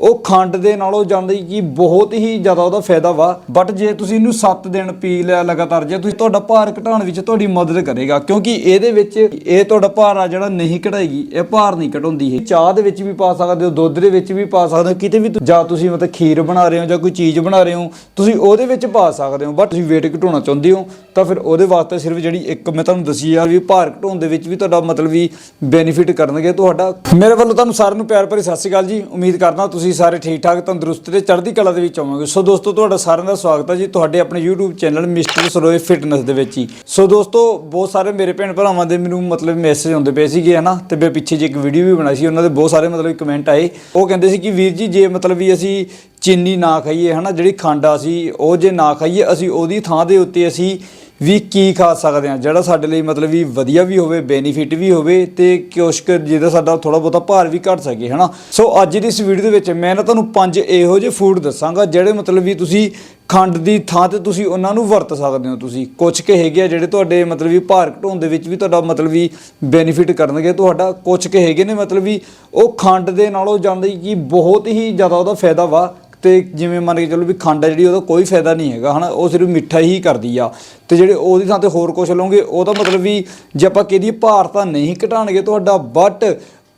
ਉਹ ਖੰਡ ਦੇ ਨਾਲੋਂ ਜਾਂਦੀ ਕਿ ਬਹੁਤ ਹੀ ਜ਼ਿਆਦਾ ਉਹਦਾ ਫਾਇਦਾ ਵਾ। ਬਟ ਜੇ ਤੁਸੀਂ ਇਹਨੂੰ 7 ਦਿਨ ਪੀ ਲਿਆ ਲਗਾਤਾਰ, ਜੇ ਤੁਸੀਂ ਤੁਹਾਡਾ ਭਾਰ ਘਟਾਉਣ ਵਿੱਚ ਤੁਹਾਡੀ ਮਦਦ ਕਰੇਗਾ, ਕਿਉਂਕਿ ਇਹਦੇ ਵਿੱਚ ਇਹ ਤੁਹਾਡਾ ਭਾਰ ਆ ਜਿਹੜਾ ਨਹੀਂ ਘਟਾਏਗੀ, ਇਹ ਭਾਰ ਨਹੀਂ ਘਟਾਉਂਦੀ ਇਹ। ਚਾਹ ਦੇ ਵਿੱਚ ਵੀ ਪਾ ਸਕਦੇ ਹੋ, ਦੁੱਧ ਦੇ ਵਿੱਚ ਵੀ ਪਾ ਸਕਦੇ ਹੋ, ਕਿਤੇ ਵੀ ਜਾਂ ਤੁਸੀਂ ਮਤਲਬ ਖੀਰ ਬਣਾ ਰਹੇ ਹੋ ਜਾਂ ਕੋਈ ਚੀਜ਼ ਬਣਾ ਰਹੇ ਹੋ, ਤੁਸੀਂ ਉਹਦੇ ਵਿੱਚ ਪਾ ਸਕਦੇ ਹੋ। ਬਟ ਤੁਸੀਂ weight ਘਟਾਉਣਾ ਚਾਹੁੰਦੇ ਹੋ, ਤਾਂ ਫਿਰ ਉਹਦੇ ਵਾਸਤੇ ਸਿਰਫ ਜਿਹੜੀ ਇੱਕ ਮੈਂ ਤੁਹਾਨੂੰ ਦੱਸੀ ਆ ਵੀ ਭਾਰ ਘਟਾਉਣ ਦੇ ਵਿੱਚ ਵੀ ਤੁਹਾਡਾ ਮਤਲਬ ਵੀ ਬੈਨੀਫਿਟ ਕਰਨਗੇ ਤੁਹਾਡਾ। ਮੇਰੇ ਵੱਲੋਂ ਤੁਹਾਨੂੰ ਸਾਰਿਆਂ ਨੂੰ ਪਿਆਰ ਭਰੀ ਸਤਿ ਸ਼੍ਰੀ ਅਕਾਲ ਜੀ। ਉਮੀਦ ਕਰਦਾ ਤੁਸੀਂ ਤੁਸੀਂ ਸਾਰੇ ਠੀਕ ਠਾਕ, ਤੰਦਰੁਸਤ ਤੇ ਚੜ੍ਹਦੀ ਕਲਾ ਦੇ ਵਿੱਚ ਆਵਾਂਗੇ। ਸੋ ਦੋਸਤੋ, ਤੁਹਾਡਾ ਸਾਰਿਆਂ ਦਾ ਸਵਾਗਤ ਹੈ ਜੀ, ਤੁਹਾਡੇ ਆਪਣੇ YouTube channel mister Saroye fitness ਦੇ ਵਿੱਚ ਹੀ। ਸੋ ਦੋਸਤੋ, ਬਹੁਤ ਸਾਰੇ ਮੇਰੇ ਭੈਣ ਭਰਾਵਾਂ ਦੇ ਮੈਨੂੰ ਮਤਲਬ ਮੈਸੇਜ ਆਉਂਦੇ ਪਏ ਸੀਗੇ, ਹਨਾ? ਤੇ ਮੈਂ ਪਿੱਛੇ ਜੇ ਇੱਕ ਵੀਡੀਓ ਵੀ ਬਣਾਈ ਸੀ, ਉਹਨਾਂ ਦੇ ਬਹੁਤ ਸਾਰੇ ਮਤਲਬ ਕਮੈਂਟ ਆਏ। ਉਹ ਕਹਿੰਦੇ ਸੀ ਕਿ ਵੀਰ ਜੀ, ਜੇ ਮਤਲਬ ਵੀ ਅਸੀਂ ਚੀਨੀ ਨਾ ਖਾਈਏ, ਹਨਾ? ਜਿਹੜੀ ਖੰਡ ਆ ਸੀ ਉਹ ਜੇ ਨਾ ਖਾਈਏ, ਅਸੀਂ ਉਹਦੀ ਥਾਂ ਦੇ ਉੱਤੇ ਅਸੀਂ ਵੀ ਕੀ ਖਾ ਸਕਦੇ ਹਾਂ? ਜਿਹੜਾ ਸਾਡੇ ਲਈ ਮਤਲਬ ਵੀ ਵਧੀਆ ਵੀ ਹੋਵੇ ਬੈਨੀਫਿਟ ਵੀ ਹੋਵੇ ਤੇ ਕੁਛ ਕੁ ਜਿਹਦਾ ਸਾਡਾ ਥੋੜਾ ਬਹੁਤਾ ਭਾਰ ਵੀ ਘਟ ਸਕੇ, ਹਨਾ? ਸੋ ਅੱਜ ਦੀ ਇਸ ਵੀਡੀਓ ਦੇ ਵਿੱਚ ਮੈਂ ਨਾ ਤੁਹਾਨੂੰ ਪੰਜ ਇਹੋ ਜਿਹੇ ਫੂਡ ਦੱਸਾਂਗਾ ਜਿਹੜੇ ਮਤਲਬ ਵੀ ਤੁਸੀਂ ਖੰਡ ਦੀ ਥਾਂ ਤੇ ਤੁਸੀਂ ਉਹਨਾਂ ਨੂੰ ਵਰਤ ਸਕਦੇ ਹੋ ਤੁਸੀਂ। ਕੁਝ ਕੁ ਹੈਗੇ ਆ ਜਿਹੜੇ ਤੁਹਾਡੇ ਮਤਲਬ ਵੀ ਭਾਰ ਘਟਾਉਣ ਦੇ ਵਿੱਚ ਵੀ ਤੁਹਾਡਾ ਮਤਲਬ ਵੀ ਬੈਨੀਫਿਟ ਕਰਨਗੇ। ਤੁਹਾਡਾ ਕੁਝ ਕੁ ਹੈਗੇ ਨੇ ਮਤਲਬ ਵੀ ਉਹ ਖੰਡ ਦੇ ਨਾਲੋਂ ਜਾਂਦੇ ਕਿ ਬਹੁਤ ਹੀ ਜ਼ਿਆਦਾ ਉਹਦਾ ਫਾਇਦਾ ਵਾ। ਤੇ ਜਿਵੇਂ ਮੰਨ ਕੇ ਚੱਲੋ ਵੀ ਖੰਡ ਆ ਜਿਹੜੀ, ਉਹਦਾ ਕੋਈ ਫਾਇਦਾ ਨਹੀਂ ਹੈਗਾ, ਹਨਾ? ਉਹ ਸਿਰਫ ਮਿੱਠਾ ਹੀ ਕਰਦੀ ਆ। ਤੇ ਜਿਹੜੇ ਉਹਦੀ ਥਾਂ ਤੇ ਹੋਰ ਕੁਝ ਲਓਗੇ ਉਹਦਾ ਮਤਲਬ ਵੀ ਜੇ ਆਪਾਂ ਕਿਹਦੀ ਭਾਰ ਤਾਂ ਨਹੀਂ ਘਟਾਣਗੇ ਤੁਹਾਡਾ ਬਟ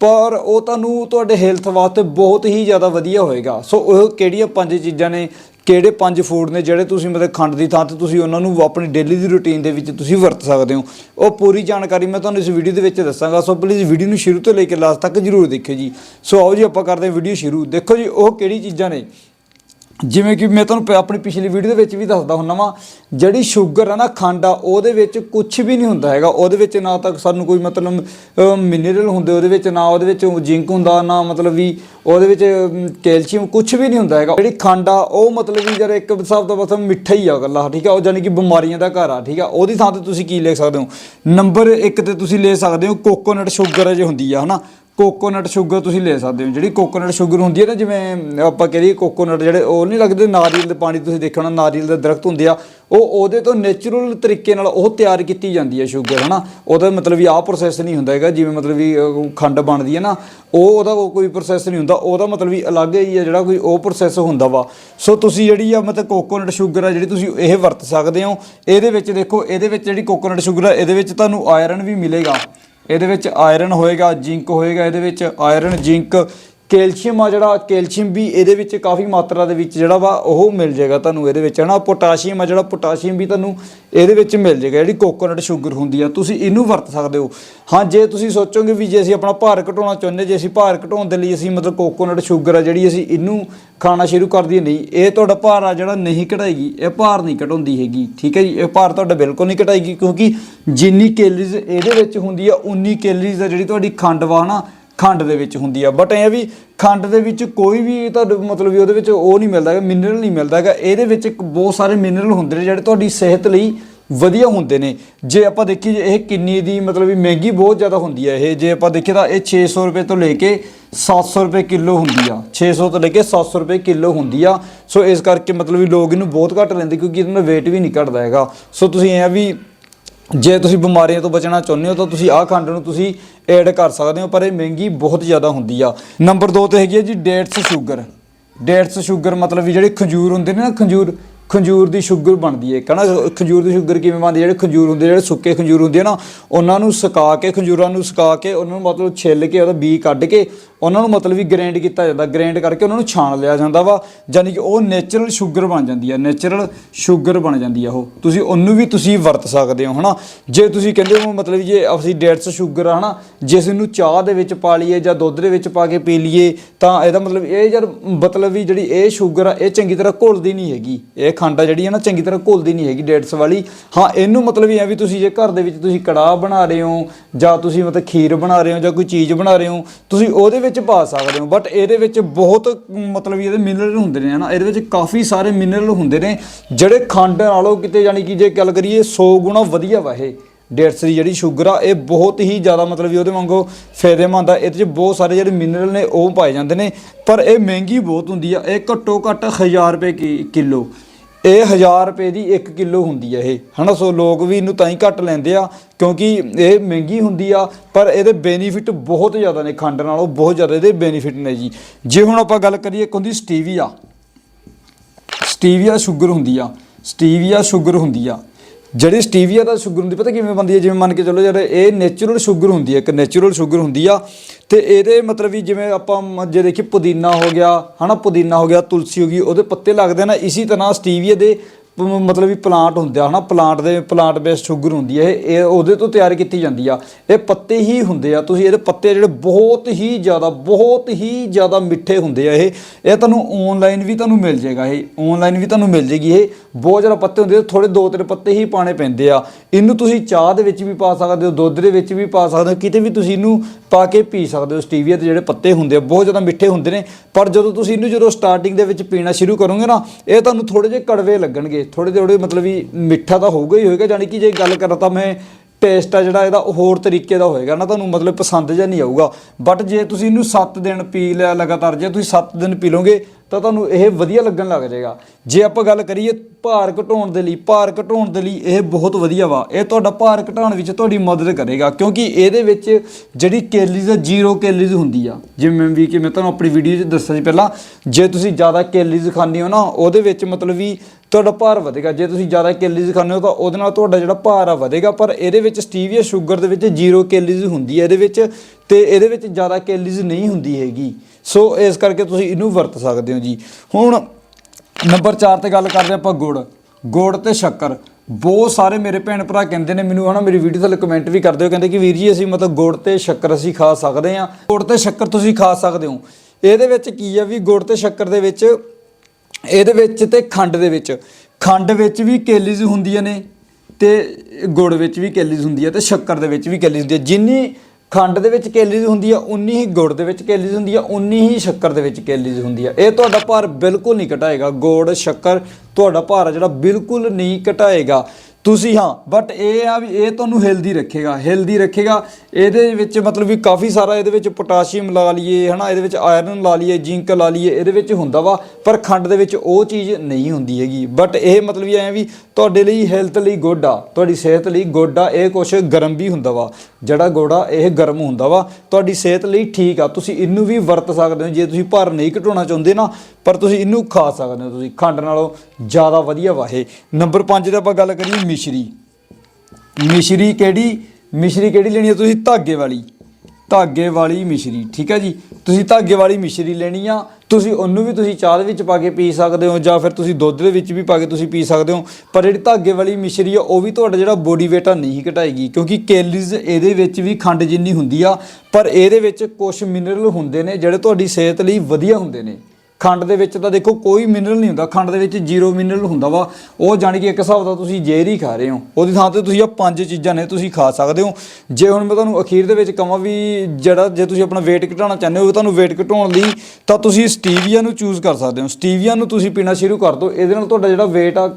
ਪਰ ਉਹ ਤੁਹਾਨੂੰ ਤੁਹਾਡੇ ਹੈਲਥ ਵਾਸਤੇ ਬਹੁਤ ਹੀ ਜ਼ਿਆਦਾ ਵਧੀਆ ਹੋਏਗਾ। ਸੋ ਉਹ ਕਿਹੜੀਆਂ ਪੰਜ ਚੀਜ਼ਾਂ ਨੇ, ਕਿਹੜੇ ਪੰਜ ਫੂਡ ਨੇ ਜਿਹੜੇ ਤੁਸੀਂ ਮਤਲਬ ਖੰਡ ਦੀ ਥਾਂ ਤੇ ਤੁਸੀਂ ਉਹਨਾਂ ਨੂੰ ਆਪਣੀ ਡੇਲੀ ਦੀ ਰੁਟੀਨ ਦੇ ਵਿੱਚ ਤੁਸੀਂ ਵਰਤ ਸਕਦੇ ਹੋ? ਉਹ ਪੂਰੀ ਜਾਣਕਾਰੀ ਮੈਂ ਤੁਹਾਨੂੰ ਇਸ ਵੀਡੀਓ ਦੇ ਵਿੱਚ ਦੱਸਾਂਗਾ ਸੋ ਪਲੀਜ਼ ਵੀਡੀਓ ਨੂੰ ਸ਼ੁਰੂ ਤੋਂ ਲੈ ਕੇ ਲਾਸਟ ਤੱਕ ਜਰੂਰ ਦੇਖਿਓ ਜੀ। ਸੋ ਆਓ ਜੀ, ਆਪਾਂ ਕਰਦੇ ਹਾਂ ਵੀਡੀਓ ਸ਼ੁਰੂ। ਦੇਖੋ ਜੀ, ਉਹ ਕਿਹੜੀ ਚੀਜ਼ਾਂ ਨੇ? ਜਿਵੇਂ ਕਿ ਮੈਂ ਤੁਹਾਨੂੰ ਪ- ਆਪਣੀ ਪਿਛਲੀ ਵੀਡੀਓ ਦੇ ਵਿੱਚ ਵੀ ਦੱਸਦਾ ਹੁੰਦਾ ਵਾਂ, ਜਿਹੜੀ ਸ਼ੂਗਰ ਆ ਨਾ ਖੰਡ ਆ, ਉਹਦੇ ਵਿੱਚ ਕੁਝ ਵੀ ਨਹੀਂ ਹੁੰਦਾ ਹੈਗਾ। ਉਹਦੇ ਵਿੱਚ ਨਾ ਤਾਂ ਸਾਨੂੰ ਕੋਈ ਮਤਲਬ ਮਿਨਰਲ ਹੁੰਦੇ, ਉਹਦੇ ਵਿੱਚ ਨਾ ਉਹਦੇ ਵਿੱਚ ਜ਼ਿੰਕ ਹੁੰਦਾ, ਨਾ ਮਤਲਬ ਵੀ ਉਹਦੇ ਵਿੱਚ ਕੈਲਸ਼ੀਅਮ ਕੁਝ ਵੀ ਨਹੀਂ ਹੁੰਦਾ ਹੈਗਾ। ਜਿਹੜੀ ਖੰਡ ਆ, ਉਹ ਮਤਲਬ ਵੀ ਜਦ ਇੱਕ ਹਿਸਾਬ ਦਾ ਬਸ ਮਿੱਠਾ ਹੀ ਆ ਗੱਲਾਂ, ਠੀਕ ਆ? ਉਹ ਜਾਨੀ ਕਿ ਬਿਮਾਰੀਆਂ ਦਾ ਘਰ ਆ, ਠੀਕ ਆ? ਉਹਦੀ ਥਾਂ ਤੇ ਤੁਸੀਂ ਕੀ ਲੈ ਸਕਦੇ ਹੋ? ਨੰਬਰ 1 ਤੇ ਤੁਸੀਂ ਲੈ ਸਕਦੇ ਹੋ ਕੋਕੋਨਟ ਸ਼ੂਗਰ ਜੇ ਹੁੰਦੀ ਆ, ਹਨਾ? ਕੋਕੋਨਟ ਸ਼ੂਗਰ ਤੁਸੀਂ ਲੈ ਸਕਦੇ ਹੋ। ਜਿਹੜੀ ਕੋਕੋਨਟ ਸ਼ੂਗਰ ਹੁੰਦੀ ਹੈ ਨਾ, ਜਿਵੇਂ ਆਪਾਂ ਕਹਦੇ ਕੋਕੋਨਟ ਜਿਹੜੇ, ਉਹ ਨਹੀਂ ਲੱਗਦੇ, ਨਾਰੀਅਲ ਦੇ ਪਾਣੀ ਤੁਸੀਂ ਦੇਖਿਆ ਹੋਣਾ, ਨਾਰੀਅਲ ਦੇ ਦਰਖਤ ਹੁੰਦੇ ਆ, ਉਹ ਉਹਦੇ ਤੋਂ ਨੇਚਰਲ ਤਰੀਕੇ ਨਾਲ ਉਹ ਤਿਆਰ ਕੀਤੀ ਜਾਂਦੀ ਹੈ ਸ਼ੂਗਰ ਹਨਾ? ਉਹਦਾ ਮਤਲਬ ਵੀ ਆਹ ਪ੍ਰੋਸੈਸ ਨਹੀਂ ਹੁੰਦਾ ਹੈਗਾ, ਜਿਵੇਂ ਮਤਲਬ ਵੀ ਖੰਡ ਬਣਦੀ ਹੈ ਨਾ, ਉਹ ਉਹਦਾ ਕੋਈ ਪ੍ਰੋਸੈਸ ਨਹੀਂ ਹੁੰਦਾ, ਉਹਦਾ ਮਤਲਬ ਵੀ ਅਲੱਗ ਹੀ ਹੈ ਜਿਹੜਾ ਕੋਈ ਉਹ ਪ੍ਰੋਸੈਸ ਹੁੰਦਾ ਵਾ। ਸੋ ਤੁਸੀਂ ਜਿਹੜੀ ਆ ਮਤਲਬ ਕੋਕੋਨਟ ਸ਼ੂਗਰ ਆ ਜਿਹੜੀ ਤੁਸੀਂ ਇਹ ਵਰਤ ਸਕਦੇ ਹੋ, ਇਹਦੇ ਵਿੱਚ ਦੇਖੋ, ਇਹਦੇ ਵਿੱਚ ਜਿਹੜੀ ਕੋਕੋਨਟ ਸ਼ੂਗਰ ਆ, ਇਹਦੇ ਵਿੱਚ ਤੁਹਾਨੂੰ ਆਇਰਨ ਵੀ ਮਿਲੇਗਾ। ਇਹਦੇ ਵਿੱਚ ਆਇਰਨ ਹੋਏਗਾ ਜ਼ਿੰਕ ਹੋਏਗਾ ਇਹਦੇ ਵਿੱਚ ਆਇਰਨ ਜ਼ਿੰਕ ਕੈਲਸ਼ੀਅਮ ਆ ਜਿਹੜਾ, ਕੈਲਸ਼ੀਅਮ ਵੀ ਇਹਦੇ ਵਿੱਚ ਕਾਫੀ ਮਾਤਰਾ ਦੇ ਵਿੱਚ ਜਿਹੜਾ ਵਾ ਉਹ ਮਿਲ ਜਾਏਗਾ ਤੁਹਾਨੂੰ ਇਹਦੇ ਵਿੱਚ, ਹਨਾ? ਪੋਟਾਸ਼ੀਅਮ ਆ ਜਿਹੜਾ, ਪੋਟਾਸ਼ੀਅਮ ਵੀ ਤੁਹਾਨੂੰ ਇਹਦੇ ਵਿੱਚ ਮਿਲ ਜਾਏਗਾ, ਜਿਹੜੀ ਕੋਕੋਨਟ ਸ਼ੂਗਰ ਹੁੰਦੀ ਆ, ਤੁਸੀਂ ਇਹਨੂੰ ਵਰਤ ਸਕਦੇ ਹੋ। ਹਾਂ, ਜੇ ਤੁਸੀਂ ਸੋਚੋਗੇ ਵੀ ਜੇ ਅਸੀਂ ਆਪਣਾ ਭਾਰ ਘਟਾਉਣਾ ਚਾਹੁੰਦੇ, ਜੇ ਅਸੀਂ ਭਾਰ ਘਟਾਉਣ ਦੇ ਲਈ ਅਸੀਂ ਮਤਲਬ ਕੋਕੋਨਟ ਸ਼ੂਗਰ ਆ ਜਿਹੜੀ ਅਸੀਂ ਇਹਨੂੰ ਖਾਣਾ ਸ਼ੁਰੂ ਕਰ ਦਈਏ, ਨਹੀਂ, ਇਹ ਤੁਹਾਡਾ ਭਾਰ ਆ ਜਿਹੜਾ ਨਹੀਂ ਘਟਾਏਗੀ, ਇਹ ਭਾਰ ਨਹੀਂ ਘਟਾਉਂਦੀ ਹੈਗੀ, ਠੀਕ ਹੈ ਜੀ? ਇਹ ਭਾਰ ਤੁਹਾਡਾ ਬਿਲਕੁਲ ਨਹੀਂ ਘਟਾਏਗੀ, ਕਿਉਂਕਿ ਜਿੰਨੀ ਕੈਲਰੀਜ਼ ਇਹਦੇ ਵਿੱਚ ਹੁੰਦੀ ਆ, ਉਨੀ ਕੈਲਰੀਜ਼ ਆ ਜਿਹੜੀ ਤੁਹਾਡੀ ਖੰਡ ਵਾ ਨਾ ਖੰਡ ਦੇ ਵਿੱਚ ਹੁੰਦੀ ਆ। ਬਟ ਇਹ ਆ ਵੀ ਖੰਡ ਦੇ ਵਿੱਚ ਕੋਈ ਵੀ ਤੁਹਾਨੂੰ ਮਤਲਬ ਵੀ ਉਹਦੇ ਵਿੱਚ ਉਹ ਨਹੀਂ ਮਿਲਦਾ ਹੈਗਾ ਮਿਨਰਲ ਨਹੀਂ ਮਿਲਦਾ ਹੈਗਾ। ਇਹਦੇ ਵਿੱਚ ਇੱਕ ਬਹੁਤ ਸਾਰੇ ਮਿਨਰਲ ਹੁੰਦੇ ਨੇ ਜਿਹੜੇ ਤੁਹਾਡੀ ਸਿਹਤ ਲਈ ਵਧੀਆ ਹੁੰਦੇ ਨੇ। ਜੇ ਆਪਾਂ ਦੇਖੀਏ ਜੇ ਇਹ ਕਿੰਨੀ ਦੀ ਮਤਲਬ ਵੀ ਮਹਿੰਗੀ ਬਹੁਤ ਜ਼ਿਆਦਾ ਹੁੰਦੀ ਹੈ ਇਹ। ਜੇ ਆਪਾਂ ਦੇਖੀਏ ਤਾਂ ਇਹ 600 ਰੁਪਏ ਤੋਂ ਲੈ ਕੇ 700 ਰੁਪਏ ਕਿਲੋ ਹੁੰਦੀ ਆ। 600 ਤੋਂ ਲੈ ਕੇ 700 ਰੁਪਏ ਕਿਲੋ ਹੁੰਦੀ ਆ। ਸੋ ਇਸ ਕਰਕੇ ਮਤਲਬ ਵੀ ਲੋਕ ਇਹਨੂੰ ਬਹੁਤ ਘੱਟ ਲੈਂਦੇ ਕਿਉਂਕਿ ਇਹਦਾ weight ਵੀ ਨਹੀਂ ਘਟਦਾ ਹੈਗਾ। ਸੋ ਤੁਸੀਂ ਇਹ ਆ ਵੀ ਜੇ ਤੁਸੀਂ ਬਿਮਾਰੀਆਂ ਤੋਂ ਬਚਣਾ ਚਾਹੁੰਦੇ ਹੋ ਤਾਂ ਤੁਸੀਂ ਆਹ ਖੰਡ ਨੂੰ ਤੁਸੀਂ ਐਡ ਕਰ ਸਕਦੇ ਹੋ, ਪਰ ਇਹ ਮਹਿੰਗੀ ਬਹੁਤ ਜ਼ਿਆਦਾ ਹੁੰਦੀ ਆ। ਨੰਬਰ 2 ਤੇ ਹੈਗੀ ਹੈ ਜੀ ਡੇਟਸ ਸ਼ੂਗਰ ਡੇਟਸ ਸ਼ੂਗਰ ਮਤਲਬ ਵੀ ਜਿਹੜੇ ਖੰਜੂਰ ਹੁੰਦੇ ਨੇ ਨਾ, ਖੰਜੂਰ ਖੰਜੂਰ ਦੀ ਸ਼ੂਗਰ ਬਣਦੀ ਹੈ ਕਹਿੰਦਾ ਖੰਜੂਰ ਦੀ ਸ਼ੂਗਰ ਕਿਵੇਂ ਬਣਦੀ ਹੈ ਜਿਹੜੇ ਖੰਜੂਰ ਹੁੰਦੇ, ਜਿਹੜੇ ਸੁੱਕੇ ਖੰਜੂਰ ਹੁੰਦੇ ਆ ਨਾ, ਉਹਨਾਂ ਨੂੰ ਸੁਕਾ ਕੇ, ਖੰਜੂਰਾਂ ਨੂੰ ਸੁਕਾ ਕੇ, ਉਹਨਾਂ ਨੂੰ ਮਤਲਬ ਛਿੱਲ ਕੇ, ਉਹਦਾ ਬੀ ਕੱਢ ਕੇ, ਉਹਨਾਂ ਨੂੰ ਮਤਲਬ ਵੀ ਗ੍ਰੈਂਡ ਕੀਤਾ ਜਾਂਦਾ। ਗ੍ਰੈਂਡ ਕਰਕੇ ਉਹਨਾਂ ਨੂੰ ਛਾਣ ਲਿਆ ਜਾਂਦਾ ਵਾ। ਯਾਨੀ ਕਿ ਉਹ ਨੇਚਰਲ ਸ਼ੂਗਰ ਬਣ ਜਾਂਦੀ ਹੈ ਨੇਚਰਲ ਸ਼ੂਗਰ ਬਣ ਜਾਂਦੀ ਹੈ ਉਹ। ਤੁਸੀਂ ਉਹਨੂੰ ਵੀ ਤੁਸੀਂ ਵਰਤ ਸਕਦੇ ਹੋ, ਹਨਾ? ਜੇ ਤੁਸੀਂ ਕਹਿੰਦੇ ਹੋ ਮਤਲਬ ਜੇ ਅਸੀਂ ਡੇਟਸ ਸ਼ੂਗਰ ਆ, ਹਨਾ? ਜਿਸ ਨੂੰ ਚਾਹ ਦੇ ਵਿੱਚ ਪਾ ਲਈਏ ਜਾਂ ਦੁੱਧ ਦੇ ਵਿੱਚ ਪਾ ਕੇ ਪੀ ਲਈਏ, ਤਾਂ ਇਹਦਾ ਮਤਲਬ ਇਹ ਯਾਰ ਮਤਲਬ ਵੀ ਜਿਹੜੀ ਇਹ ਸ਼ੂਗਰ ਆ, ਇਹ ਚੰਗੀ ਤਰ੍ਹਾਂ ਘੁਲਦੀ ਨਹੀਂ ਹੈਗੀ। ਇਹ ਖੰਡ ਆ ਜਿਹੜੀ ਹੈ ਨਾ ਚੰਗੀ ਤਰ੍ਹਾਂ ਘੁਲਦੀ ਨਹੀਂ ਹੈਗੀ ਡੇਟਸ ਵਾਲੀ। ਹਾਂ, ਇਹਨੂੰ ਮਤਲਬ ਇਹ ਹੈ ਵੀ ਤੁਸੀਂ ਜੇ ਘਰ ਦੇ ਵਿੱਚ ਤੁਸੀਂ ਕੜਾਹ ਬਣਾ ਰਹੇ ਹੋ ਜਾਂ ਤੁਸੀਂ ਮਤਲਬ ਖੀਰ ਬਣਾ ਰਹੇ ਹੋ ਜਾਂ ਕੋਈ ਚੀਜ਼ ਬਣਾ ਰਹੇ ਹੋ, ਤੁਸੀਂ ਉਹਦੇ ਵਿੱਚ ਪਾ ਸਕਦੇ ਹੋ। ਬਟ ਇਹਦੇ ਵਿੱਚ ਬਹੁਤ, ਮਤਲਬ ਇਹਦੇ ਮਿਨਰਲ ਹੁੰਦੇ ਨੇ, ਹਨਾ? ਇਹਦੇ ਵਿੱਚ ਕਾਫੀ ਸਾਰੇ ਮਿਨਰਲ ਹੁੰਦੇ ਨੇ, ਜਿਹੜੇ ਖੰਡ ਨਾਲੋਂ ਕਿਤੇ ਜਾਨੀ ਕਿ ਜੇ ਗੱਲ ਕਰੀਏ 100 ਗੁਣਾ ਵਧੀਆ ਵਾ ਇਹ। ਡੇਟਸ ਦੀ ਜਿਹੜੀ ਸ਼ੂਗਰ ਆ, ਇਹ ਬਹੁਤ ਹੀ ਜ਼ਿਆਦਾ ਮਤਲਬ ਵੀ ਉਹਦੇ ਵਾਂਗੂ ਫਾਇਦੇਮੰਦ ਆ। ਇਹਦੇ 'ਚ ਬਹੁਤ ਸਾਰੇ ਜਿਹੜੇ ਮਿਨਰਲ ਨੇ, ਉਹ ਪਾਏ ਜਾਂਦੇ ਨੇ। ਪਰ ਇਹ ਮਹਿੰਗੀ ਬਹੁਤ ਹੁੰਦੀ ਆ। ਇਹ ਘੱਟੋ ਘੱਟ 1000 ਰੁਪਏ ਕਿ- ਕਿਲੋ। ਇਹ 1000 ਰੁਪਏ ਦੀ 1 ਕਿਲੋ ਹੁੰਦੀ ਹੈ ਇਹ। ਹਨਾ, ਸੋ ਲੋਕ ਵੀ ਇਹਨੂੰ ਤਾਂ ਹੀ ਘੱਟ ਲੈਂਦੇ ਆ, ਕਿਉਂਕਿ ਇਹ ਮਹਿੰਗੀ ਹੁੰਦੀ ਆ, ਪਰ ਇਹਦੇ ਬੈਨੀਫਿਟ ਬਹੁਤ ਜ਼ਿਆਦਾ ਨੇ ਖੰਡ ਨਾਲੋਂ, ਬਹੁਤ ਜ਼ਿਆਦਾ ਇਹਦੇ ਬੈਨੀਫਿਟ ਨੇ ਜੀ। ਜੇ ਹੁਣ ਆਪਾਂ ਗੱਲ ਕਰੀਏ ਇੱਕ ਹੁੰਦੀ ਸਟੀਵੀਆ ਸਟੀਵੀਆ ਸ਼ੂਗਰ ਹੁੰਦੀ ਆ ਸਟੀਵੀਆ ਸ਼ੂਗਰ ਹੁੰਦੀ ਆ ਜਿਹੜੀ ਸਟੀਵੀਆ ਦਾ ਸ਼ੂਗਰ ਹੁੰਦੀ, ਪਤਾ ਕਿਵੇਂ ਬਣਦੀ ਹੈ ਜਿਵੇਂ ਮੰਨ ਕੇ ਚੱਲੋ ਯਾਰ, ਇਹ ਨੇਚਰਲ ਸ਼ੂਗਰ ਹੁੰਦੀ ਹੈ ਇੱਕ ਨੇਚਰਲ ਸ਼ੂਗਰ ਹੁੰਦੀ ਆ, ਤੇ ਇਹਦੇ ਮਤਲਬ ਵੀ ਜਿਵੇਂ ਆਪਾਂ ਜੇ ਦੇਖੀ ਪੁਦੀਨਾ ਹੋ ਗਿਆ, ਹਨਾ, ਪੁਦੀਨਾ ਹੋ ਗਿਆ, ਤੁਲਸੀ ਹੋ ਗਈ, ਉਹਦੇ ਪੱਤੇ ਲੱਗਦੇ ਨਾ, ਇਸੇ ਤਰ੍ਹਾਂ ਸਟੀਵੀਆ ਦੇ ਮਤਲਬ ਵੀ ਪਲਾਂਟ ਹੁੰਦਾ ਆ, ਹਨਾ? ਪਲਾਂਟ ਦੇ ਪਲਾਂਟ ਬੇਸਡ ਸ਼ੂਗਰ ਹੁੰਦੀ ਹੈ ਇਹ ਇਹ ਉਹਦੇ ਤੋਂ ਤਿਆਰ ਕੀਤੀ ਜਾਂਦੀ ਆ। ਇਹ ਪੱਤੇ ਹੀ ਹੁੰਦੇ ਆ। ਤੁਸੀਂ ਇਹਦੇ ਪੱਤੇ ਜਿਹੜੇ ਬਹੁਤ ਹੀ ਜ਼ਿਆਦਾ, ਬਹੁਤ ਹੀ ਜ਼ਿਆਦਾ ਮਿੱਠੇ ਹੁੰਦੇ ਆ ਇਹ। ਇਹ ਤੁਹਾਨੂੰ ਆਨਲਾਈਨ ਵੀ ਤੁਹਾਨੂੰ ਮਿਲ ਜਾਏਗਾ ਇਹ। ਆਨਲਾਈਨ ਵੀ ਤੁਹਾਨੂੰ ਮਿਲ ਜੇਗੀ ਇਹ। ਬਹੁਤ ਜ਼ਿਆਦਾ ਪੱਤੇ ਹੁੰਦੇ ਆ ਥੋੜੇ ਦੋ ਤਿੰਨ ਪੱਤੇ ਹੀ ਪਾਣੇ ਪੈਂਦੇ ਆ। ਇਹਨੂੰ ਤੁਸੀਂ ਚਾਹ ਦੇ ਵਿੱਚ ਵੀ ਪਾ ਸਕਦੇ ਹੋ, ਦੁੱਧ ਦੇ ਵਿੱਚ ਵੀ ਪਾ ਸਕਦੇ ਹੋ, ਕਿਤੇ ਵੀ ਤੁਸੀਂ ਇਹਨੂੰ ਪਾ ਕੇ ਪੀ ਸਕਦੇ ਹੋ। ਸਟੀਵੀਆ ਦੇ ਜਿਹੜੇ ਪੱਤੇ ਹੁੰਦੇ ਆ, ਬਹੁਤ ਜ਼ਿਆਦਾ ਮਿੱਠੇ ਹੁੰਦੇ ਨੇ। ਪਰ ਜਦੋਂ ਤੁਸੀਂ ਇਹਨੂੰ ਜਦੋਂ ਸਟਾਰਟਿੰਗ ਦੇ ਵਿੱਚ ਪੀਣਾ ਸ਼ੁਰੂ ਕਰੋਗੇ ਨਾ, ਇਹ ਤੁਹਾਨੂੰ ਥੋੜੇ ਜਿਹੇ ਕੜਵੇ ਲੱਗਣਗੇ। ਥੋੜੇ ਥੋੜੇ ਮਤਲਬ ਵੀ ਮਿੱਠਾ ਤਾਂ ਹੋਊਗਾ ਹੀ ਹੋਏਗਾ ਜਾਨੀ ਕਿ ਜੇ ਗੱਲ ਕਰਾਂ ਤਾਂ ਮੈਂ ਟੇਸਟ ਆ ਜਿਹੜਾ ਇਹਦਾ, ਹੋਰ ਤਰੀਕੇ ਦਾ ਹੋਏਗਾ ਨਾ, ਤੁਹਾਨੂੰ ਮਤਲਬ ਪਸੰਦ ਜਾਂ ਨਹੀਂ ਆਊਗਾ। ਬਟ ਜੇ ਤੁਸੀਂ ਇਹਨੂੰ 7 ਦਿਨ ਪੀ ਲਿਆ ਲਗਾਤਾਰ, ਜੇ ਤੁਸੀਂ 7 ਦਿਨ ਪੀ ਲਓਗੇ, ਤਾਂ ਤੁਹਾਨੂੰ ਇਹ ਵਧੀਆ ਲੱਗਣ ਲੱਗ ਜਾਏਗਾ। ਜੇ ਆਪਾਂ ਗੱਲ ਕਰੀਏ ਭਾਰ ਘਟਾਉਣ ਦੇ ਲਈ, ਭਾਰ ਘਟਾਉਣ ਦੇ ਲਈ ਇਹ ਬਹੁਤ ਵਧੀਆ ਵਾ। ਇਹ ਤੁਹਾਡਾ ਭਾਰ ਘਟਾਉਣ ਵਿੱਚ ਤੁਹਾਡੀ ਮਦਦ ਕਰੇਗਾ, ਕਿਉਂਕਿ ਇਹਦੇ ਵਿੱਚ ਜਿਹੜੀ ਕੈਲਰੀਜ਼ ਆ ਜ਼ੀਰੋ ਕੈਲਰੀਜ਼ ਹੁੰਦੀ ਆ। ਜਿਵੇਂ ਵੀ ਕਿ ਮੈਂ ਤੁਹਾਨੂੰ ਆਪਣੀ ਵੀਡੀਓ 'ਚ ਦੱਸਿਆ ਸੀ ਪਹਿਲਾਂ, ਜੇ ਤੁਸੀਂ ਜ਼ਿਆਦਾ ਕੈਲਰੀਜ਼ ਖਾਂਦੇ ਹੋ ਨਾ, ਉਹਦੇ ਵਿੱਚ ਮਤਲਬ ਵੀ ਤੁਹਾਡਾ ਭਾਰ ਵਧੇਗਾ। ਜੇ ਤੁਸੀਂ ਜ਼ਿਆਦਾ ਕੈਲਰੀਜ਼ ਖਾਂਦੇ ਹੋ ਤਾਂ ਉਹਦੇ ਨਾਲ ਤੁਹਾਡਾ ਜਿਹੜਾ ਭਾਰ ਆ ਵਧੇਗਾ, ਪਰ ਇਹਦੇ ਵਿੱਚ ਸਟੀਵੀਆ ਸ਼ੂਗਰ ਦੇ ਵਿੱਚ ਜ਼ੀਰੋ ਕੈਲਰੀਜ਼ ਹੁੰਦੀ ਹੈ ਇਹਦੇ ਵਿੱਚ ਤੇ ਇਹਦੇ ਵਿੱਚ ਜ਼ਿਆਦਾ ਕੈਲਰੀਜ਼ ਨਹੀਂ ਹੁੰਦੀ ਹੈਗੀ। ਸੋ ਇਸ ਕਰਕੇ ਤੁਸੀਂ ਇਹਨੂੰ ਵਰਤ ਸਕਦੇ ਹੋ ਜੀ। ਹੁਣ ਨੰਬਰ 4 ਤੇ ਗੱਲ ਕਰਦੇ ਆਪਾਂ ਗੁੜ। ਗੁੜ ਤੇ ਸ਼ੱਕਰ। ਬਹੁਤ ਸਾਰੇ ਮੇਰੇ ਭੈਣ ਭਰਾ ਕਹਿੰਦੇ ਨੇ, ਮੈਨੂੰ ਹਨਾ ਮੇਰੀ ਵੀਡੀਓ ਥੱਲੇ ਕਮੈਂਟ ਵੀ ਕਰਦੇ ਹੋ, ਕਹਿੰਦੇ ਕਿ ਵੀਰ ਜੀ ਅਸੀਂ ਮਤਲਬ ਗੁੜ ਤੇ ਸ਼ੱਕਰ ਅਸੀਂ ਖਾ ਸਕਦੇ ਹਾਂ। ਗੁੜ ਤੇ ਸ਼ੱਕਰ ਤੁਸੀਂ ਖਾ ਸਕਦੇ ਹੋ। ਇਹਦੇ ਵਿੱਚ ਕੀ ਆ ਵੀ ਗੁੜ ਤੇ ਸ਼ੱਕਰ ਦੇ ਵਿੱਚ ਇਹਦੇ ਵਿੱਚ ਤੇ ਖੰਡ ਦੇ ਵਿੱਚ। ਖੰਡ ਵਿੱਚ ਵੀ ਕੈਲਰੀਜ਼ ਹੁੰਦੀਆਂ ਨੇ ਤੇ ਗੁੜ ਵਿੱਚ ਵੀ ਕੈਲਰੀਜ਼ ਹੁੰਦੀ ਹੈ ਤੇ ਸ਼ੱਕਰ ਦੇ ਵਿੱਚ ਵੀ ਕੈਲਰੀਜ਼ ਹੁੰਦੀ ਹੈ ਜਿੰਨੀ ਖੰਡ ਦੇ ਵਿੱਚ ਕੈਲਰੀਜ਼ ਹੁੰਦੀ ਆ, ਉਨੀ ਹੀ ਗੁੜ ਦੇ ਵਿੱਚ ਕੈਲਰੀਜ਼ ਹੁੰਦੀ ਆ, ਉਨੀ ਹੀ ਸ਼ੱਕਰ ਦੇ ਵਿੱਚ ਕੈਲਰੀਜ਼ ਹੁੰਦੀ ਆ। ਇਹ ਤੁਹਾਡਾ ਭਾਰ ਬਿਲਕੁਲ ਨਹੀਂ ਘਟਾਏਗਾ। ਗੁੜ, ਸ਼ੱਕਰ ਤੁਹਾਡਾ ਭਾਰ ਜਿਹੜਾ ਬਿਲਕੁਲ ਨਹੀਂ ਘਟਾਏਗਾ। ਤੁਸੀਂ ਹਾਂ ਬਟ ਇਹ ਆ ਵੀ ਇਹ ਤੁਹਾਨੂੰ ਹੈਲਦੀ ਰੱਖੇਗਾ ਹੈਲਦੀ ਰੱਖੇਗਾ। ਇਹਦੇ ਵਿੱਚ ਮਤਲਬ ਵੀ ਕਾਫੀ ਸਾਰਾ ਇਹਦੇ ਵਿੱਚ ਪੋਟਾਸ਼ੀਅਮ ਲਾ ਲਈਏ, ਹਨਾ, ਇਹਦੇ ਵਿੱਚ ਆਇਰਨ ਲਾ ਲਈਏ ਜ਼ਿੰਕ ਲਾ ਲਈਏ, ਇਹਦੇ ਵਿੱਚ ਹੁੰਦਾ ਵਾ, ਪਰ ਖੰਡ ਦੇ ਵਿੱਚ ਉਹ ਚੀਜ਼ ਨਹੀਂ ਹੁੰਦੀ ਹੈਗੀ। ਬਟ ਇਹ ਮਤਲਬ ਵੀ ਐਂ ਵੀ ਤੁਹਾਡੇ ਲਈ ਹੈਲਥ ਲਈ ਗੁੱਡ ਆ, ਤੁਹਾਡੀ ਸਿਹਤ ਲਈ ਗੁੱਡ ਆ, ਇਹ ਕੁਛ ਗਰਮ ਵੀ ਹੁੰਦਾ ਵਾ। ਜਿਹੜਾ ਗੁੜ ਆ, ਇਹ ਗਰਮ ਹੁੰਦਾ ਵਾ। ਤੁਹਾਡੀ ਸਿਹਤ ਲਈ ਠੀਕ ਆ। ਤੁਸੀਂ ਇਹਨੂੰ ਵੀ ਵਰਤ ਸਕਦੇ ਹੋ। ਜੇ ਤੁਸੀਂ ਭਾਰ ਨਹੀਂ ਘਟਾਉਣਾ ਚਾਹੁੰਦੇ ਨਾ, ਪਰ ਤੁਸੀਂ ਇਹਨੂੰ ਖਾ ਸਕਦੇ ਹੋ ਤੁਸੀਂ। ਖੰਡ ਨਾਲੋਂ ਜ਼ਿਆਦਾ ਵਧੀਆ ਵਾ ਇਹ। ਨੰਬਰ 5 ਤੇ ਆਪਾਂ ਗੱਲ ਕਰੀਏ ਮਿਸ਼ਰੀ। ਮਿਸ਼ਰੀ ਕਿਹੜੀ? ਮਿਸ਼ਰੀ ਕਿਹੜੀ ਲੈਣੀ ਹੈ ਤੁਸੀਂ? ਧਾਗੇ ਵਾਲੀ। ਧਾਗੇ ਵਾਲੀ ਮਿਸ਼ਰੀ, ਠੀਕ ਹੈ ਜੀ? ਤੁਸੀਂ ਧਾਗੇ ਵਾਲੀ ਮਿਸ਼ਰੀ ਲੈਣੀ ਆ, ਤੁਸੀਂ ਉਹਨੂੰ ਵੀ ਤੁਸੀਂ ਚਾਹ ਦੇ ਵਿੱਚ ਪਾ ਕੇ ਪੀ ਸਕਦੇ ਹੋ ਜਾਂ ਫਿਰ ਤੁਸੀਂ ਦੁੱਧ ਦੇ ਵਿੱਚ ਵੀ ਪਾ ਕੇ ਤੁਸੀਂ ਪੀ ਸਕਦੇ ਹੋ। ਪਰ ਜਿਹੜੀ ਧਾਗੇ ਵਾਲੀ ਮਿਸ਼ਰੀ ਆ, ਉਹ ਵੀ ਤੁਹਾਡਾ ਜਿਹੜਾ ਬੋਡੀ weight ਆ ਨਹੀਂ ਘਟਾਏਗੀ, ਕਿਉਂਕਿ ਕੈਲਰੀਜ਼ ਇਹਦੇ ਵਿੱਚ ਵੀ ਖੰਡ ਜਿੰਨੀ ਹੁੰਦੀ ਆ, ਪਰ ਇਹਦੇ ਵਿੱਚ ਕੁਝ ਮਿਨਰਲ ਹੁੰਦੇ ਨੇ, ਜਿਹੜੇ ਤੁਹਾਡੀ ਸਿਹਤ ਲਈ ਵਧੀਆ ਹੁੰਦੇ ਨੇ। ਖੰਡ ਦੇ ਵਿੱਚ ਤਾਂ ਦੇਖੋ ਕੋਈ ਮਿਨਰਲ ਨਹੀਂ ਹੁੰਦਾ, ਖੰਡ ਦੇ ਵਿੱਚ ਜ਼ੀਰੋ ਮਿਨਰਲ ਹੁੰਦਾ ਵਾ। ਉਹ ਜਾਣੀ ਕਿ ਇੱਕ ਹਿਸਾਬ ਦਾ ਤੁਸੀਂ ਜ਼ਹਿਰ ਹੀ ਖਾ ਰਹੇ ਹੋ। ਉਹਦੀ ਥਾਂ ਤੇ ਤੁਸੀਂ ਆ ਪੰਜ ਚੀਜ਼ਾਂ ਨੇ, ਤੁਸੀਂ ਖਾ ਸਕਦੇ ਹੋ। ਜੇ ਹੁਣ ਮੈਂ ਤੁਹਾਨੂੰ ਅਖੀਰ ਦੇ ਵਿੱਚ ਕਹਾਂ ਵੀ ਜਿਹੜਾ, ਜੇ ਤੁਸੀਂ ਆਪਣਾ weight ਘਟਾਉਣਾ ਚਾਹੁੰਦੇ ਹੋ ਤੁਹਾਨੂੰ weight ਘਟਾਉਣ ਲਈ, ਤਾਂ ਤੁਸੀਂ ਸਟੀਵੀਆ ਨੂੰ ਚੂਜ਼ ਕਰ ਸਕਦੇ ਹੋ। ਸਟੀਵੀਆ ਨੂੰ ਤੁਸੀਂ ਪੀਣਾ ਸ਼ੁਰੂ ਕਰ ਦਿਓ। ਇਹਦੇ ਨਾਲ ਤੁਹਾਡਾ ਜਿਹੜਾ weight ਆ,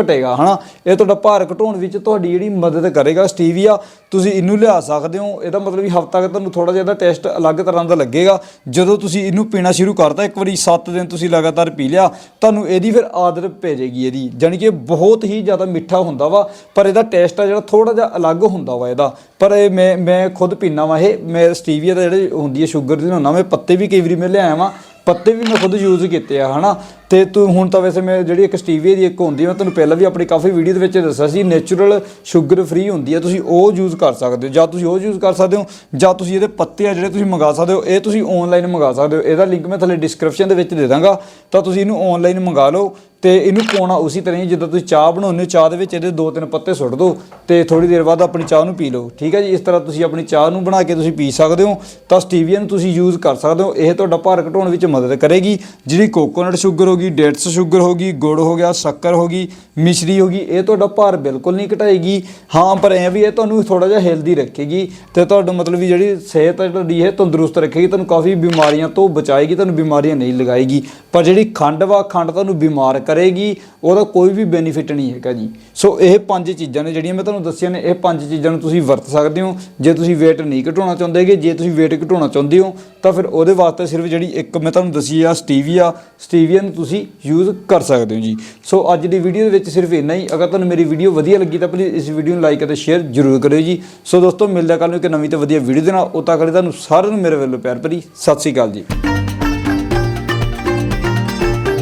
ਘਟੇਗਾ, ਹਨਾ? ਇਹ ਤੁਹਾਡਾ ਭਾਰ ਘਟਾਉਣ ਵਿੱਚ ਤੁਹਾਡੀ ਜਿਹੜੀ ਮਦਦ ਕਰੇਗਾ ਸਟੀਵੀਆ ਤੁਸੀਂ ਇਹਨੂੰ ਲਿਆ ਸਕਦੇ ਹੋ। ਇਹਦਾ ਮਤਲਬ ਵੀ ਹਫਤਾ ਤੱਕ ਤੁਹਾਨੂੰ ਥੋੜਾ ਜਿਹਾ ਇਹਦਾ ਟੈਸਟ ਅਲੱਗ ਤਰ੍ਹਾਂ ਦਾ ਲੱਗੇਗਾ। ਜਦੋਂ ਤੁਸੀਂ ਇਹਨੂੰ ਪੀਣਾ ਸ਼ੁਰੂ ਕਰਤਾ, ਇੱਕ ਵਾਰੀ 7 ਦਿਨ ਤੁਸੀਂ ਲਗਾਤਾਰ ਪੀ ਲਿਆ, ਤੁਹਾਨੂੰ ਇਹਦੀ ਫਿਰ ਆਦਤ ਪੈ ਜਾਏਗੀ ਇਹਦੀ, ਜਾਣੀ ਕਿ ਬਹੁਤ ਹੀ ਜ਼ਿਆਦਾ ਮਿੱਠਾ ਹੁੰਦਾ ਵਾ, ਪਰ ਇਹਦਾ ਟੇਸਟ ਆ ਜਿਹੜਾ ਥੋੜਾ ਜਿਹਾ ਅਲੱਗ ਹੁੰਦਾ ਵਾ ਇਹਦਾ। ਪਰ ਇਹ ਮੈਂ ਮੈਂ ਖੁਦ ਪੀਣਾ ਵਾ ਇਹ, ਮੈਂ ਸਟੀਵੀਆ ਦਾ ਜਿਹੜੀ ਹੁੰਦੀ ਹੈ ਸ਼ੂਗਰ ਦੀ ਹੁੰਦਾ ਮੈਂ ਪੱਤੇ ਵੀ ਕਈ ਵਾਰੀ ਮੈਂ ਲਿਆਇਆ ਵਾਂ ਪੱਤੇ ਵੀ ਮੈਂ ਖੁਦ ਯੂਜ਼ ਕੀਤੇ ਆ, ਹਨਾ? ਤੇ ਤੂੰ ਹੁਣ ਤਾਂ ਵੈਸੇ ਮੈਂ ਜਿਹੜੀ ਇੱਕ ਸਟੀਵੀਆ ਦੀ ਇੱਕ ਹੁੰਦੀ ਹੈ ਮੈਂ ਤੁਹਾਨੂੰ ਪਹਿਲਾਂ ਵੀ ਆਪਣੀ ਕਾਫੀ ਵੀਡੀਓ ਦੇ ਵਿੱਚ ਦੱਸਿਆ ਸੀ ਨੇਚਰਲ ਸ਼ੂਗਰ ਫ੍ਰੀ ਹੁੰਦੀ ਹੈ ਤੁਸੀਂ ਉਹ ਯੂਜ਼ ਕਰ ਸਕਦੇ ਹੋ। ਜਾਂ ਤੁਸੀਂ ਉਹ ਯੂਜ਼ ਕਰ ਸਕਦੇ ਹੋ, ਜਾਂ ਤੁਸੀਂ ਇਹਦੇ ਪੱਤੇ ਆ ਜਿਹੜੇ ਤੁਸੀਂ ਮੰਗਾ ਸਕਦੇ ਹੋ, ਇਹ ਤੁਸੀਂ ਆਨਲਾਈਨ ਮੰਗਾ ਸਕਦੇ ਹੋ। ਇਹਦਾ ਲਿੰਕ ਮੈਂ ਥੱਲੇ ਡਿਸਕ੍ਰਿਪਸ਼ਨ ਦੇ ਵਿੱਚ ਦੇ ਦਾਂਗਾ। ਤਾਂ ਤੁਸੀਂ ਇਹਨੂੰ ਆਨਲਾਈਨ ਮੰਗਾ ਲਓ। ਤੇ ਇਹਨੂੰ ਪਾਉਣਾ ਉਸੇ ਤਰ੍ਹਾਂ ਹੀ, ਜਿੱਦਾਂ ਤੁਸੀਂ ਚਾਹ ਬਣਾਉਂਦੇ ਹੋ, ਚਾਹ ਦੇ ਵਿੱਚ ਇਹਦੇ ਦੋ ਤਿੰਨ ਪੱਤੇ ਸੁੱਟ ਦਿਓ ਤੇ ਥੋੜੀ ਦੇਰ ਬਾਅਦ ਆਪਣੀ ਚਾਹ ਨੂੰ ਪੀ ਲਓ। ਠੀਕ ਹੈ ਜੀ? ਇਸ ਤਰ੍ਹਾਂ ਤੁਸੀਂ ਆਪਣੀ ਚਾਹ ਨੂੰ ਬਣਾ ਕੇ ਤੁਸੀਂ ਪੀ ਸਕਦੇ ਹੋ। ਤਾਂ ਸਟੀਵੀਆ ਨੂੰ ਤੁਸੀਂ ਯੂਜ਼ ਕਰ ਸਕਦੇ ਹੋ। ਇਹ ਤੁਹਾਡਾ ਭਾਰ ਘਟਾਉਣ ਵਿੱਚ ਮਦਦ ਕਰੇਗੀ। ਜਿਹੜੀ ਕੋਕੋਨਟ ਸ਼ੂਗਰ ਹੋਗੀ ਡੇਟਸ ਸ਼ੂਗਰ ਹੋਗੀ ਗੁੜ ਹੋ ਗਿਆ, ਸ਼ੱਕਰ ਹੋਗੀ ਮਿਸ਼ਰੀ ਹੋਗੀ ਇਹ ਤੁਹਾਡਾ ਭਾਰ ਬਿਲਕੁਲ ਨਹੀਂ ਘਟਾਏਗੀ। ਹਾਂ, ਪਰ ਐ ਵੀ ਇਹ ਤੁਹਾਨੂੰ ਥੋੜਾ ਜਿਹਾ ਹੈਲਦੀ ਰੱਖੇਗੀ ਤੇ ਤੁਹਾਡਾ ਮਤਲਬ ਵੀ ਜਿਹੜੀ ਸਿਹਤ ਹੈ, ਤੁਹਾਡੀ ਹੈ ਤੰਦਰੁਸਤ ਰੱਖੇਗੀ, ਤੁਹਾਨੂੰ ਕਾਫੀ ਬਿਮਾਰੀਆਂ ਤੋਂ ਬਚਾਏਗੀ, ਤੁਹਾਨੂੰ ਬਿਮਾਰੀਆਂ ਨਹੀਂ ਲਗਾਏਗੀ। ਪਰ ਜਿਹੜੀ ਖੰਡ ਵਾ, ਖੰਡ ਤੁਹਾਨੂੰ ਬਿਮਾਰ ਕਰੇਗੀ, ਉਹਦਾ ਕੋਈ ਵੀ ਬੈਨੀਫਿਟ ਨਹੀਂ ਹੈਗਾ ਜੀ। ਸੋ ਇਹ ਪੰਜ ਚੀਜ਼ਾਂ ਨੇ ਜਿਹੜੀਆਂ ਮੈਂ ਤੁਹਾਨੂੰ ਦੱਸੀਆਂ ਨੇ, ਇਹ ਪੰਜ ਚੀਜ਼ਾਂ ਨੂੰ ਤੁਸੀਂ ਵਰਤ ਸਕਦੇ ਹੋ। ਜੇ ਤੁਸੀਂ weight ਨਹੀਂ ਘਟਾਉਣਾ ਚਾਹੁੰਦੇਗੇ ਜੇ ਤੁਸੀਂ weight ਘਟਾਉਣਾ ਚਾਹੁੰਦੇ ਹੋ, ਤਾਂ ਫਿਰ ਉਹਦੇ ਵਾਸਤੇ ਸਿਰਫ ਜਿਹੜੀ ਇੱਕ ਮੈਂ ਤੁਹਾਨੂੰ ਦੱਸੀ ਆ ਸਟੀਵੀਆ ਸਟੀਵੀਆ ਨੂੰ ਤੁਸੀਂ ਯੂਜ਼ ਕਰ ਸਕਦੇ ਹੋ ਜੀ। ਸੋ ਅੱਜ ਦੀ ਵੀਡੀਓ ਦੇ ਵਿੱਚ ਸਿਰਫ ਇੰਨਾ ਹੀ। ਅਗਰ ਤੁਹਾਨੂੰ ਮੇਰੀ ਵੀਡੀਓ ਵਧੀਆ ਲੱਗੀ, ਤਾਂ ਪਲੀਜ਼ ਇਸ ਵੀਡੀਓ ਨੂੰ ਲਾਈਕ ਅਤੇ ਸ਼ੇਅਰ ਜ਼ਰੂਰ ਕਰਿਓ ਜੀ। ਸੋ ਦੋਸਤੋ, ਮਿਲਦਾ ਕੱਲ ਨੂੰ ਇੱਕ ਨਵੀਂ ਤੇ ਵਧੀਆ ਵੀਡੀਓ ਦੇ ਨਾਲ। ਉਹ ਤੱਕ ਲਈ ਤੁਹਾਨੂੰ ਸਾਰਿਆਂ ਨੂੰ ਮੇਰੇ ਵੱਲੋਂ ਪਿਆਰ ਭਰੀ ਸਤਿ ਸ਼੍ਰੀ ਅਕਾਲ ਜੀ।